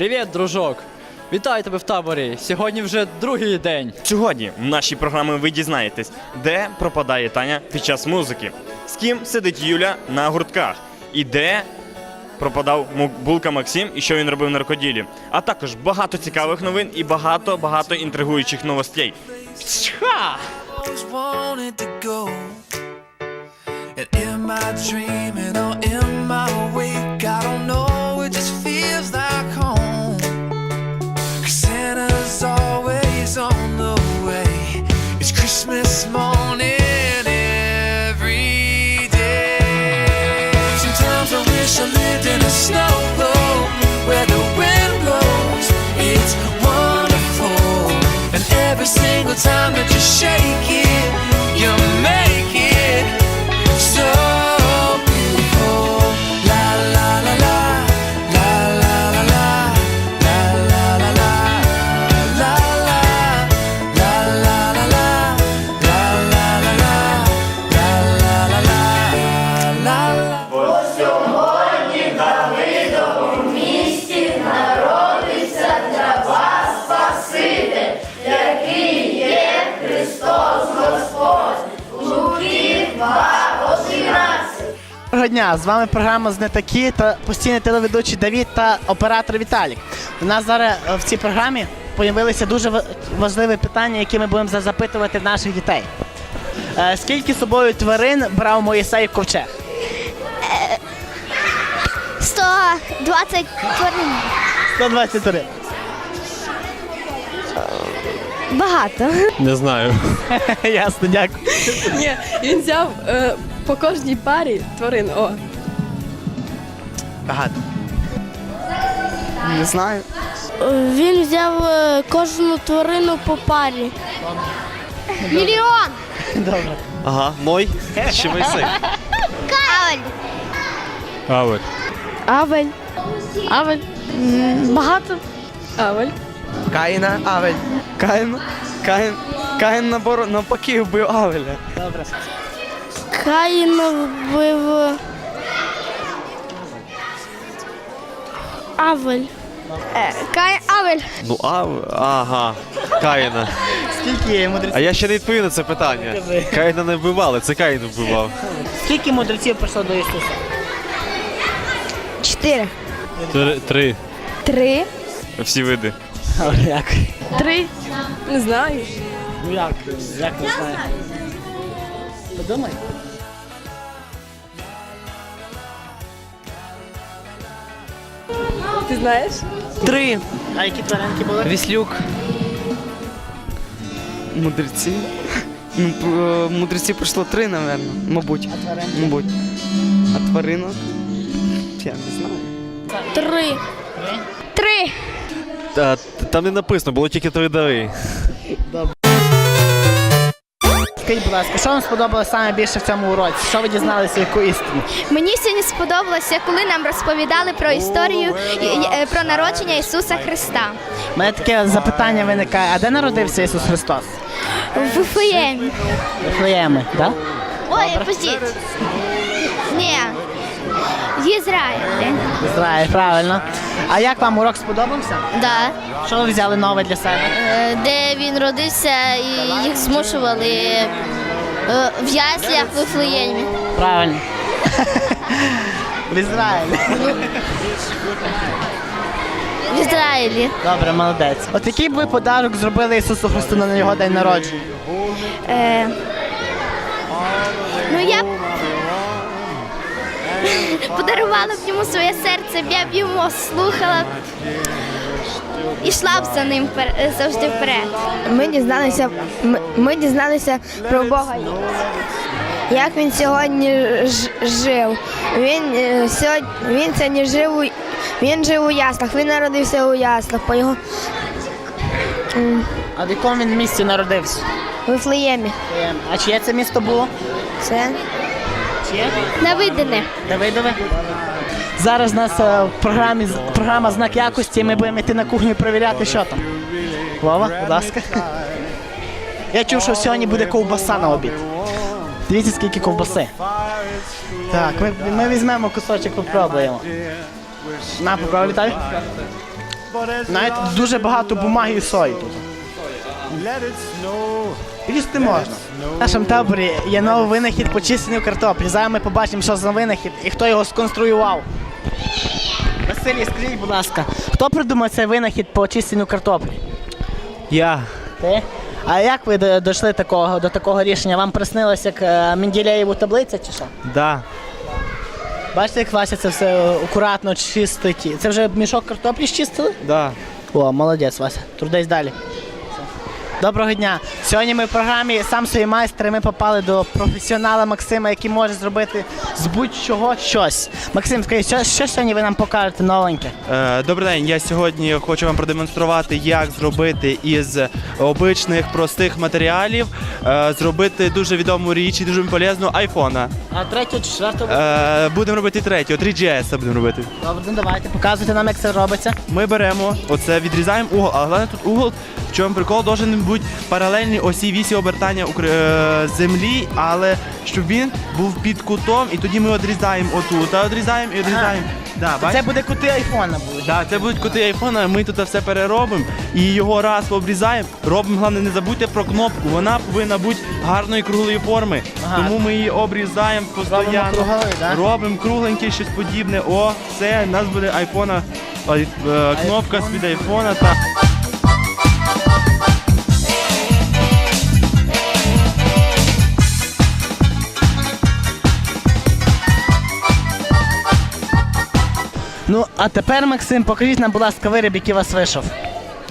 Привіт, дружок! Вітаю тебе в таборі. Сьогодні вже другий день. Сьогодні в нашій програмі ви дізнаєтесь, де пропадає Таня під час музики, з ким сидить Юля на гуртках, і де пропадав Булка Максим і що він робив на наркоділі. А також багато цікавих новин і багато багато інтригуючих новостей. Ха! always wanted to go. And am I dreaming or am I awake? Shake Доброго дня! З вами програма «Знатоки» та постійний телеведучий Давід та оператор Віталік. У нас зараз е, в цій програмі з'явилися дуже ва- важливі питання, які ми будемо запитувати наших дітей. Е, Скільки з собою тварин брав Моїсей в ковчег? 120 тварин. 120 тварин. Багато. Не знаю. Ясно, дякую. Ні, він взяв е, по кожній парі тварин. О. Багато. Не знаю. Він взяв е, кожну тварину по парі. Мільйон. Добре. Ага, мой чи Мойсей? Кавель. Авель. Авель. Авель. Багато. Авель. Каїна, Авель. Каїн, Каїн, Каїн набор навпаки вбив Авеля. Добре. Каїн вбив. Авель. Е, Каїн Авель. Ну, а, ага, Каїна. Скільки мудреців? А я ще не відповів на це питання. Кажи. Каїна не вбивали, це Каїн вбивав. Скільки мудреців прийшло до Ісуса? Чотири. Три. Три. Всі види. Добре, Дякую. Три. Не знаю. Ну як? Як не знаю? Подумай. Ти знаєш? Три. А які тваринки були? Віслюк. Мудреці. Ну, е, мудреці пройшло три, напевно. Мабуть. А тваринки? Мабуть. А тваринок? Я не знаю. Три. Три. Та, там не написано, було тільки три дари. Скажіть, будь ласка, що вам сподобалося саме більше в цьому уроці? Що ви дізналися, яку істину? Мені сьогодні сподобалося, коли нам розповідали про історію і- і- е, про народження Ісуса Христа У мене таке запитання виникає: а де народився Ісус Христос? в Вифлеємі. Вифлеєми, так? Ой, пустіть. Ні. В Ізраїлі. Ізраїль, правильно. А як вам урок сподобався? Да. Що ви взяли нове для себе? Е, Де він родився і їх змушували е, в яслях в Вифлеємі. Правильно. В Ізраїлі. В Ізраїлі. Добре, молодець. От який б ви подарок зробили Ісусу Христу на його день народження? Е, ну я б подарувала б йому своє серце, я б йому слухала і йшла б за ним завжди вперед. Ми дізналися, ми, ми дізналися про Бога. Як він сьогодні жив. Він е, сьогодні він сьогодні жив у він жив у яслах. Він народився у яслах. По його А в якому він місці народився? в Вифлеємі. Ем, А чиє це місто було? Це Чиє? Навидене. Давидове. Зараз у нас е, в програмі з- програма знак якості. Ми будемо йти на кухню і перевіряти, що там. Вова, будь ласка. Я чув, що сьогодні буде ковбаса на обід. Дивіться, скільки ковбаси. Так, ми, ми візьмемо кусочок, попробуємо. На, попробуй, Віталій. Навіть дуже багато бумаги і сої тут. Їсти можна. В нашому таборі є новий винахід по чистенню картоплі. Зараз ми побачимо, що за винахід і хто його сконструював. Василій, скажіть, будь ласка, хто придумав цей винахід по чистенню картоплі? Я. Ти? А як ви до- дійшли такого, до такого рішення? Вам приснилось як е, Менделєєву таблиця чи що? Да. Бачите, як Вася це все акуратно чистить. Це вже мішок картоплі щистили? Да. О, молодець, Вася. Трудись далі. Доброго дня. Сьогодні ми в програмі Сам свій майстер. і Ми попали до професіонала Максима, який може зробити з будь-чого щось. Максим, скажіть, що, що сьогодні ви нам покажете новеньке? Е, Добрий день. Я сьогодні хочу вам продемонструвати, як зробити із обичних простих матеріалів е, зробити дуже відому річ і дуже полезну айфона. А третього, четвертого? Е, Будемо робити третього, 3GS будемо робити. Добре, ну давайте, показуйте нам, як це робиться. Ми беремо оце, відрізаємо угол, але головне тут угол. В чому прикол должен бути паралельний осі вісі обертання е, землі, але щоб він був під кутом, і тоді ми відрізаємо отут, а відрізаємо і відрізаємо. Да, Це буде кути айфона будуть. Так, це будуть коти айфона, ми тут все переробимо і його раз обрізаємо. Робимо, головне, не забудьте про кнопку. Вона повинна бути гарної круглої форми. Ага. Тому ми її обрізаємо постійно. круговий, да? Робимо кругленький, щось подібне. О, все, у нас буде айфона, е, кнопка з-під айфона. Та. Ну, а тепер, Максим, покажіть нам, будь ласка, виріб, який у вас вийшов.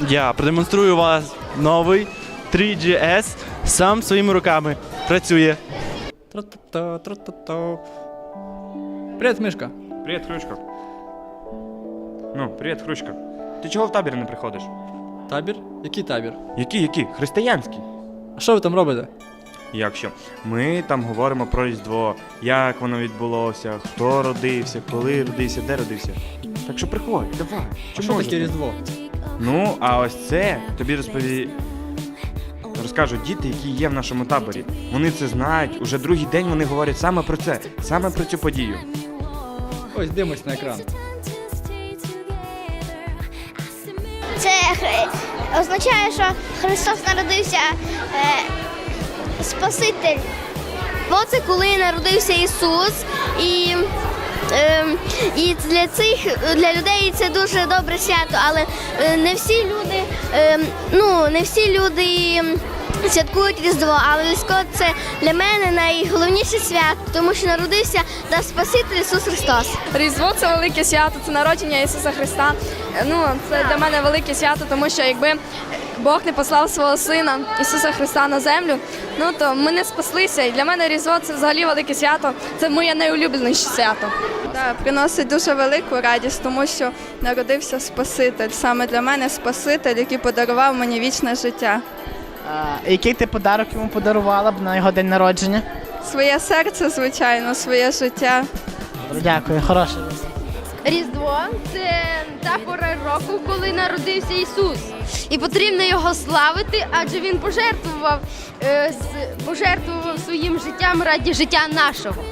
Я продемонструю вас новий 3GS сам своїми руками. Працює. Тра-та-та. Привіт, Мишка. Привіт, Хрючка. Ну, привіт, Хрючка. Ти чого в табір не приходиш? Табір? Який табір? Які, які? Християнські. А що ви там робите? Якщо ми там говоримо про Різдво, як воно відбулося, хто родився, коли родився, де родився. Так що приходь, давай. А що таке Різдво? Ну, а ось це тобі розпові... розкажуть діти, які є в нашому таборі. Вони це знають. Уже другий день вони говорять саме про це, саме про цю подію. Ось дивимось на екран. Це хри- означає, що Христос народився е, Спаситель. Бо це коли народився Ісус, і, е, і для цих для людей це дуже добре свято, але е, не всі люди, е, ну не всі люди. Святкують Різдво, але Різдво це для мене найголовніше свято, тому що народився наш Спаситель Ісус Христос. Різдво це велике свято, це народження Ісуса Христа. Е, Ну, це для мене велике свято, тому що якби Бог не послав свого сина Ісуса Христа на землю, ну то ми не спаслися. І для мене Різдво це взагалі велике свято. Це моє найулюбленіше свято. Так, приносить дуже велику радість, тому що народився Спаситель. Саме для мене Спаситель, який подарував мені вічне життя. А, який ти подарок йому подарувала б на його день народження? Своє серце, звичайно, своє життя. Дякую, хороше. Різдво це та пора року, коли народився Ісус. І потрібно його славити, адже він пожертвував, е, с- пожертвував своїм життям раді життя нашого.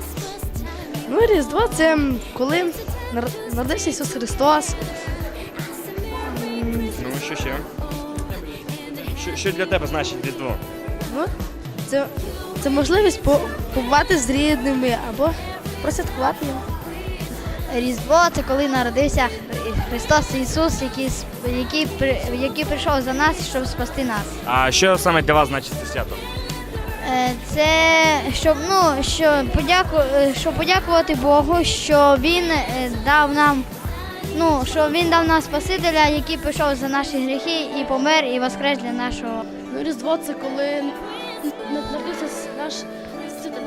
Ну, Різдво це коли народився Ісус Христос. Ну, що ще? Що, що для тебе значить Різдво? Ну, це, це можливість побувати з рідними або просвяткувати його. Різдво це коли народився Христос Ісус, який, який, який прийшов за нас, щоб спасти нас. А що саме для вас значить це свято? Е, Це щоб ну що подяку, е, щоб подякувати Богу, що Він е, дав нам. Ну, що він дав нам Спасителя, який пішов за наші гріхи і помер, і воскрес для нашого. Ну, Різдво це коли народився наш Спаситель.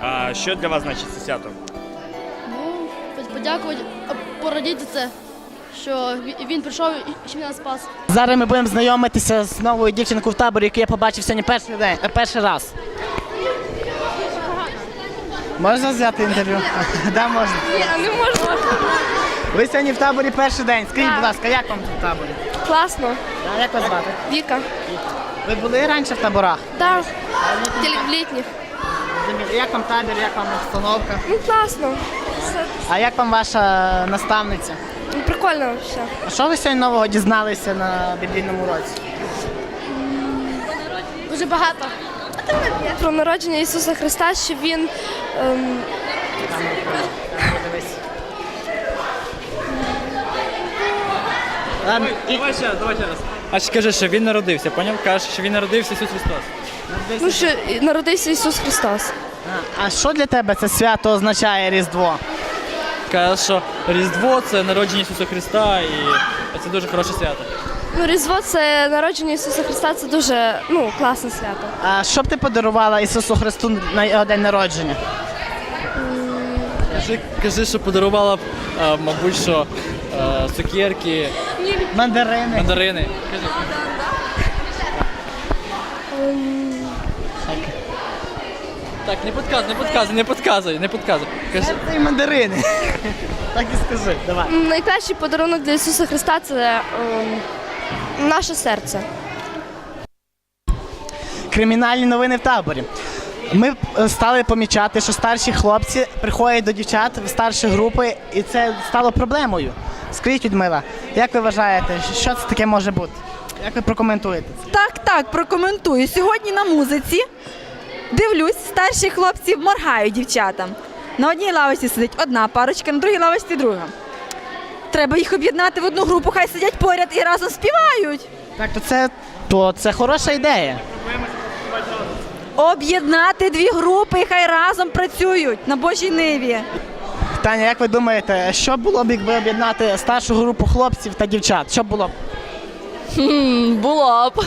А що для вас значить це свято? Подякувати, порадіти це, що він прийшов і що нас спас. Зараз ми будемо знайомитися з новою дівчинкою в таборі, яку я побачив сьогодні перший день, е, перший раз. Можна взяти інтерв'ю? Да, можна. Ні, не можна. Ви сьогодні в таборі перший день. Скажіть, будь ласка, як вам тут в таборі? Класно. А Як вас звати? Віка. Ви були раніше в таборах? Так. В літніх. Як вам табір, як вам обстановка? Ну, класно. А як вам ваша наставниця? Прикольно все. А що ви сьогодні нового дізналися на біблійному році? Дуже багато. Про народження Ісуса Христа, що він ем, Ем, і- Давай ще, давай ще раз. А ще каже, що він народився, поняв? Каже, що він народився Ісус Христос. ну, що народився Ісус Христос. А, А що для тебе це свято означає Різдво? Каже, що Різдво це народження Ісуса Христа і це дуже хороше свято. Ну, Різдво це народження Ісуса Христа, це дуже ну, класне свято. А що б ти подарувала Ісусу Христу на його день народження? Кажи, кажи що подарувала б, а, мабуть, що а, цукерки, Мандарини. мандарини. Кажи. Так, не підказуй, не підказуй, не підказуй, не підказуй. Кажи. Це і мандарини. Так і скажи, давай. Найкращий подарунок для Ісуса Христа це ем, наше серце. Кримінальні новини в таборі. Ми е, стали помічати, що старші хлопці приходять до дівчат в старші групи, і це стало проблемою. Скажіть, Людмила, як ви вважаєте, що це таке може бути? Як ви прокоментуєте це? Так, так, прокоментую. Сьогодні на музиці дивлюсь, старші хлопці моргають дівчатам. На одній лавочці сидить одна парочка, на другій лавочці друга. Треба їх об'єднати в одну групу, хай сидять поряд і разом співають. Так, то це, то це хороша ідея. Об'єднати дві групи і хай разом працюють на Божій ниві. Таня, як ви думаєте, що було б, якби об'єднати старшу групу хлопців та дівчат? Що було б? Було б.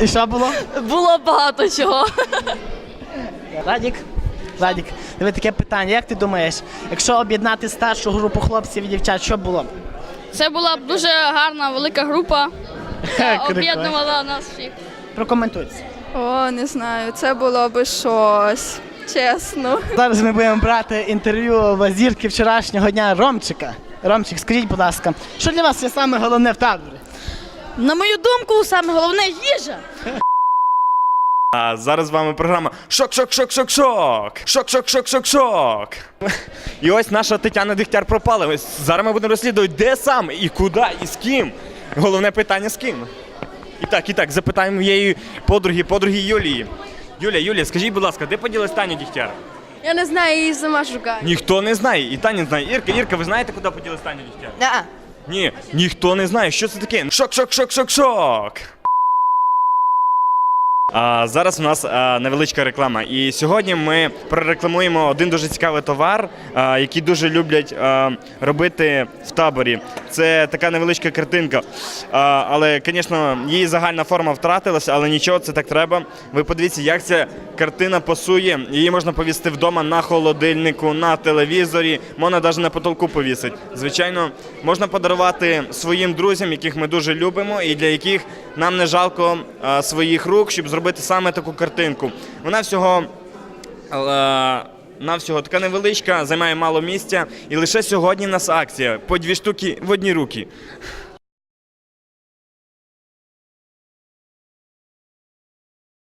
І що було? Було б багато чого. Радік? Радік, диви таке питання. Як ти думаєш, якщо об'єднати старшу групу хлопців і дівчат, що було б? Це була б дуже гарна велика група. яка Об'єднувала нас всіх. Прокоментуйте. О, не знаю, це було би щось. Чесно. Зараз ми будемо брати інтерв'ю в зірки вчорашнього дня Ромчика. Ромчик, скажіть, будь ласка, що для вас є саме головне в таборі? На мою думку, саме головне їжа. А зараз з вами програма Шок, шок, шок, шок, шок. Шок, шок, шок, шок, шок. І ось наша Тетяна Дегтяр пропала. Ось Зараз ми будемо розслідувати, де саме, і куди, і з ким. Головне питання з ким. І так, і так, запитаємо її подруги, подруги Юлії. Юля, Юля, скажіть, будь ласка, де поділась Таня Дігтяр? Я не знаю, її сама шукаю. Ніхто не знає, і Таня не знає. Ірка, Ірка, ви знаєте, куди поділась Таня Дігтяр? Да. Ні, ніхто не знає, що це таке. Шок, Зараз у нас невеличка реклама. І сьогодні ми прорекламуємо один дуже цікавий товар, який дуже люблять робити в таборі. Це така невеличка картинка. Але, звісно, її загальна форма втратилася, але нічого, це так треба. Ви подивіться, як ця картина пасує. Її можна повісити вдома на холодильнику, на телевізорі, можна навіть на потолку повісити. Звичайно, можна подарувати своїм друзям, яких ми дуже любимо, і для яких нам не жалко своїх рук, щоб зробити саме таку картинку. Вона всього. е, Навсього така невеличка, займає мало місця. І лише сьогодні нас акція по дві штуки в одні руки.